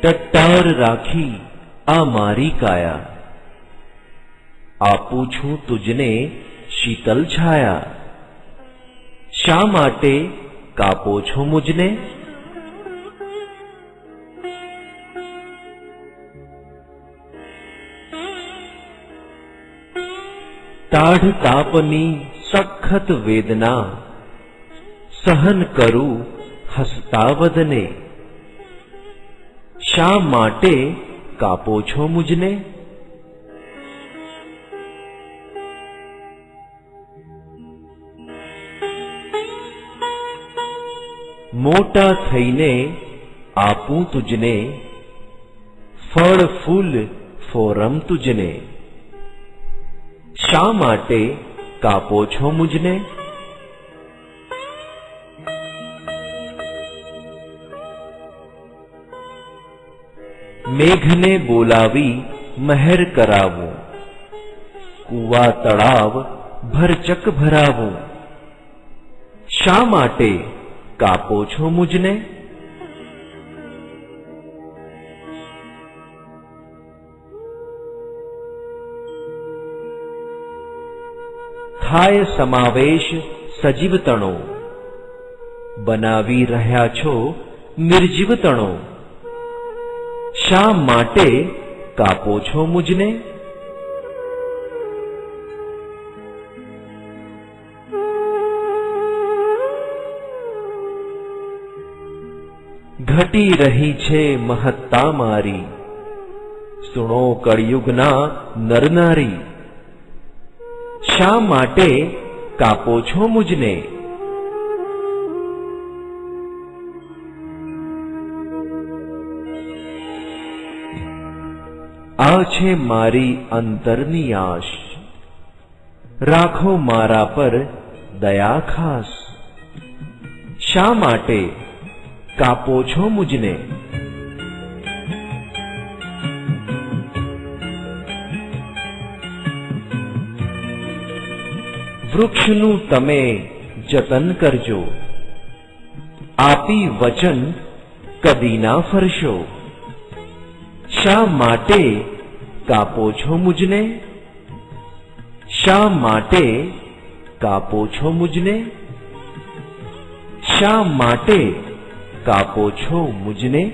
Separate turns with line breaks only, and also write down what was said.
ટટ્ટાર રાખી આ મારી કાયા આપું છું તુજને શીતલ છાયા શા માટે કાપો છો મુજને તાઢ તાપની સખત વેદના સહન કરું હસતા વદને શા માટે કાપો છો મુજને? મોટા થઈને આપું તુજને, ફળ ફૂલ ફોરમ તુજને. શા માટે કાપો છો મુજને? મેઘને બોલાવી મહેર કરાવું. કુવા તળાવ ભરચક ભરાવું. શા માટે કાપો છો મુજને? થાય સમાવેશ સજીવ તણો બનાવી રહ્યા છો નિર્જીવ તણો શા માટે કાપો છો મુજને? ઘટી રહી છે મહત્તા મારી. સુણો કળિયુગના નરનારી શા માટે કાપો છો મુજને? આ છે મારી અંતરની આશ. રાખો મારા પર દયા ખાસ. શા માટે કાપો છો મુજને? વૃક્ષનું તમે જતન કરજો. આપી વચન કદી ના ફરશો. શા માટે કાપો છો મુજને? શા માટે કાપો છો મુજને? શા માટે કાપો છો મુજને?